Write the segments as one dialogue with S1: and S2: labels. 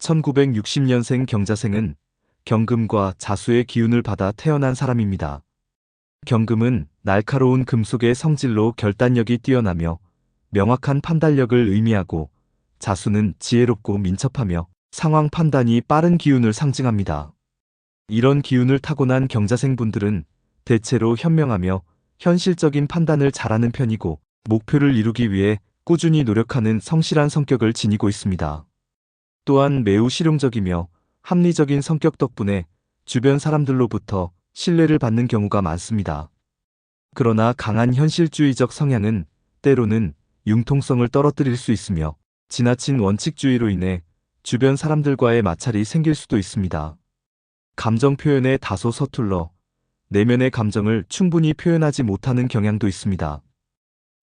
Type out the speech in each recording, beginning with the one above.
S1: 1960년생 경자생은 경금과 자수의 기운을 받아 태어난 사람입니다. 경금은 날카로운 금속의 성질로 결단력이 뛰어나며 명확한 판단력을 의미하고 자수는 지혜롭고 민첩하며 상황 판단이 빠른 기운을 상징합니다. 이런 기운을 타고난 경자생분들은 대체로 현명하며 현실적인 판단을 잘하는 편이고 목표를 이루기 위해 꾸준히 노력하는 성실한 성격을 지니고 있습니다. 또한 매우 실용적이며 합리적인 성격 덕분에 주변 사람들로부터 신뢰를 받는 경우가 많습니다. 그러나 강한 현실주의적 성향은 때로는 융통성을 떨어뜨릴 수 있으며 지나친 원칙주의로 인해 주변 사람들과의 마찰이 생길 수도 있습니다. 감정 표현에 다소 서툴러 내면의 감정을 충분히 표현하지 못하는 경향도 있습니다.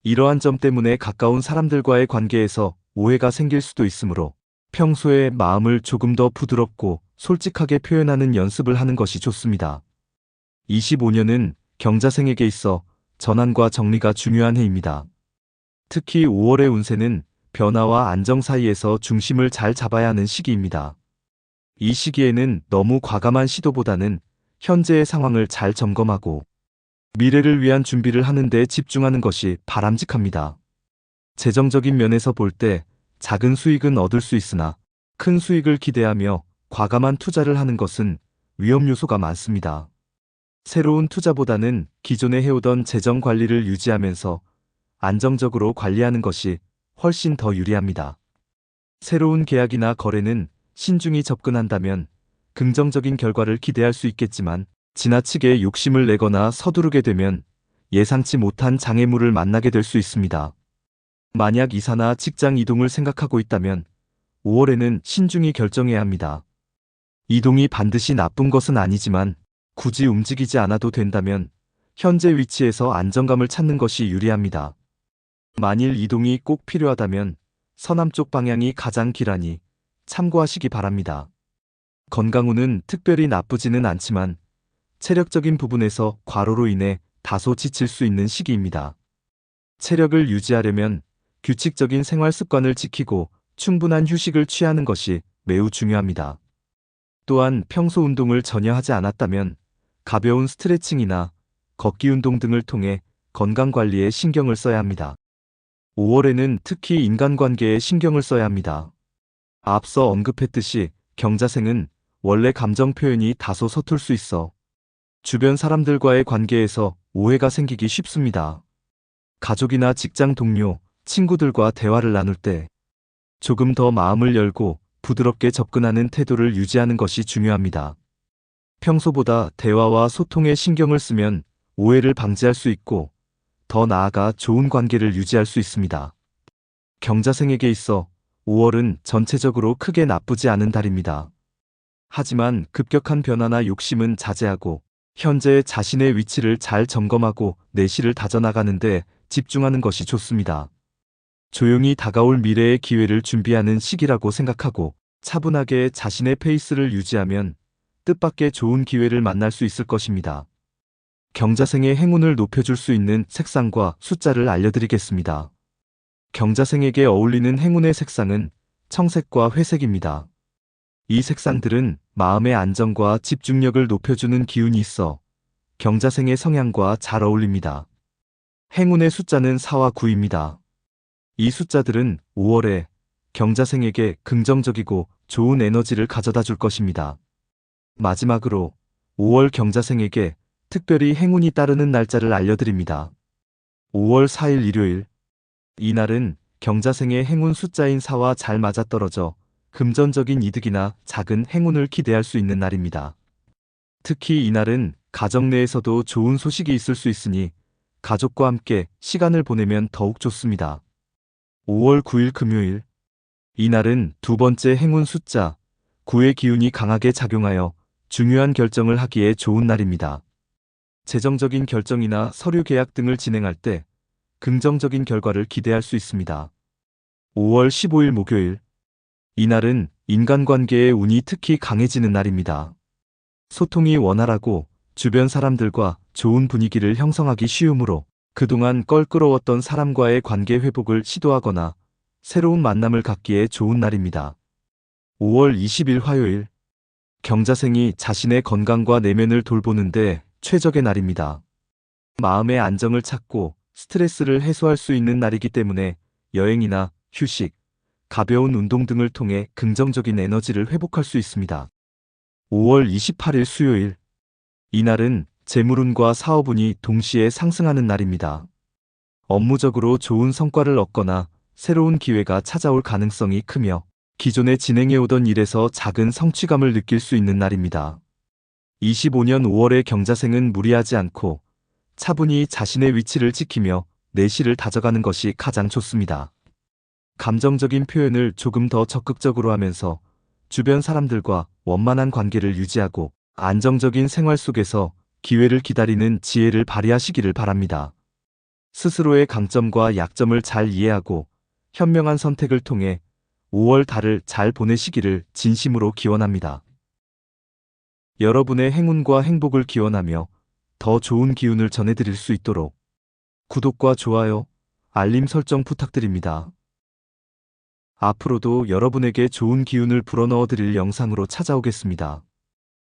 S1: 이러한 점 때문에 가까운 사람들과의 관계에서 오해가 생길 수도 있으므로 평소에 마음을 조금 더 부드럽고 솔직하게 표현하는 연습을 하는 것이 좋습니다. 25년은 경자생에게 있어 전환과 정리가 중요한 해입니다. 특히 5월의 운세는 변화와 안정 사이에서 중심을 잘 잡아야 하는 시기입니다. 이 시기에는 너무 과감한 시도보다는 현재의 상황을 잘 점검하고 미래를 위한 준비를 하는 데 집중하는 것이 바람직합니다. 재정적인 면에서 볼 때 작은 수익은 얻을 수 있으나 큰 수익을 기대하며 과감한 투자를 하는 것은 위험 요소가 많습니다. 새로운 투자보다는 기존에 해오던 재정 관리를 유지하면서 안정적으로 관리하는 것이 훨씬 더 유리합니다. 새로운 계약이나 거래는 신중히 접근한다면 긍정적인 결과를 기대할 수 있겠지만 지나치게 욕심을 내거나 서두르게 되면 예상치 못한 장애물을 만나게 될 수 있습니다. 만약 이사나 직장 이동을 생각하고 있다면 5월에는 신중히 결정해야 합니다. 이동이 반드시 나쁜 것은 아니지만 굳이 움직이지 않아도 된다면 현재 위치에서 안정감을 찾는 것이 유리합니다. 만일 이동이 꼭 필요하다면 서남쪽 방향이 가장 길하니 참고하시기 바랍니다. 건강운은 특별히 나쁘지는 않지만 체력적인 부분에서 과로로 인해 다소 지칠 수 있는 시기입니다. 체력을 유지하려면 규칙적인 생활 습관을 지키고 충분한 휴식을 취하는 것이 매우 중요합니다. 또한 평소 운동을 전혀 하지 않았다면 가벼운 스트레칭이나 걷기 운동 등을 통해 건강 관리에 신경을 써야 합니다. 5월에는 특히 인간관계에 신경을 써야 합니다. 앞서 언급했듯이 경자생은 원래 감정 표현이 다소 서툴 수 있어 주변 사람들과의 관계에서 오해가 생기기 쉽습니다. 가족이나 직장 동료, 친구들과 대화를 나눌 때 조금 더 마음을 열고 부드럽게 접근하는 태도를 유지하는 것이 중요합니다. 평소보다 대화와 소통에 신경을 쓰면 오해를 방지할 수 있고 더 나아가 좋은 관계를 유지할 수 있습니다. 경자생에게 있어 5월은 전체적으로 크게 나쁘지 않은 달입니다. 하지만 급격한 변화나 욕심은 자제하고 현재 자신의 위치를 잘 점검하고 내실을 다져나가는데 집중하는 것이 좋습니다. 조용히 다가올 미래의 기회를 준비하는 시기라고 생각하고 차분하게 자신의 페이스를 유지하면 뜻밖의 좋은 기회를 만날 수 있을 것입니다. 경자생의 행운을 높여줄 수 있는 색상과 숫자를 알려드리겠습니다. 경자생에게 어울리는 행운의 색상은 청색과 회색입니다. 이 색상들은 마음의 안정과 집중력을 높여주는 기운이 있어 경자생의 성향과 잘 어울립니다. 행운의 숫자는 4와 9입니다. 이 숫자들은 5월에 경자생에게 긍정적이고 좋은 에너지를 가져다 줄 것입니다. 마지막으로 5월 경자생에게 특별히 행운이 따르는 날짜를 알려드립니다. 5월 4일 일요일. 이날은 경자생의 행운 숫자인 4와 잘 맞아떨어져 금전적인 이득이나 작은 행운을 기대할 수 있는 날입니다. 특히 이날은 가정 내에서도 좋은 소식이 있을 수 있으니 가족과 함께 시간을 보내면 더욱 좋습니다. 5월 9일 금요일. 이날은 두 번째 행운 숫자 9의 기운이 강하게 작용하여 중요한 결정을 하기에 좋은 날입니다. 재정적인 결정이나 서류 계약 등을 진행할 때 긍정적인 결과를 기대할 수 있습니다. 5월 15일 목요일. 이날은 인간관계의 운이 특히 강해지는 날입니다. 소통이 원활하고 주변 사람들과 좋은 분위기를 형성하기 쉬우므로 그동안 껄끄러웠던 사람과의 관계 회복을 시도하거나 새로운 만남을 갖기에 좋은 날입니다. 5월 20일 화요일. 경자생이 자신의 건강과 내면을 돌보는데 최적의 날입니다. 마음의 안정을 찾고 스트레스를 해소할 수 있는 날이기 때문에 여행이나 휴식, 가벼운 운동 등을 통해 긍정적인 에너지를 회복할 수 있습니다. 5월 28일 수요일. 이날은 재물운과 사업운이 동시에 상승하는 날입니다. 업무적으로 좋은 성과를 얻거나 새로운 기회가 찾아올 가능성이 크며 기존에 진행해오던 일에서 작은 성취감을 느낄 수 있는 날입니다. 25년 5월의 경자생은 무리하지 않고 차분히 자신의 위치를 지키며 내실을 다져가는 것이 가장 좋습니다. 감정적인 표현을 조금 더 적극적으로 하면서 주변 사람들과 원만한 관계를 유지하고 안정적인 생활 속에서 기회를 기다리는 지혜를 발휘하시기를 바랍니다. 스스로의 강점과 약점을 잘 이해하고 현명한 선택을 통해 5월 달을 잘 보내시기를 진심으로 기원합니다. 여러분의 행운과 행복을 기원하며 더 좋은 기운을 전해드릴 수 있도록 구독과 좋아요, 알림 설정 부탁드립니다. 앞으로도 여러분에게 좋은 기운을 불어넣어 드릴 영상으로 찾아오겠습니다.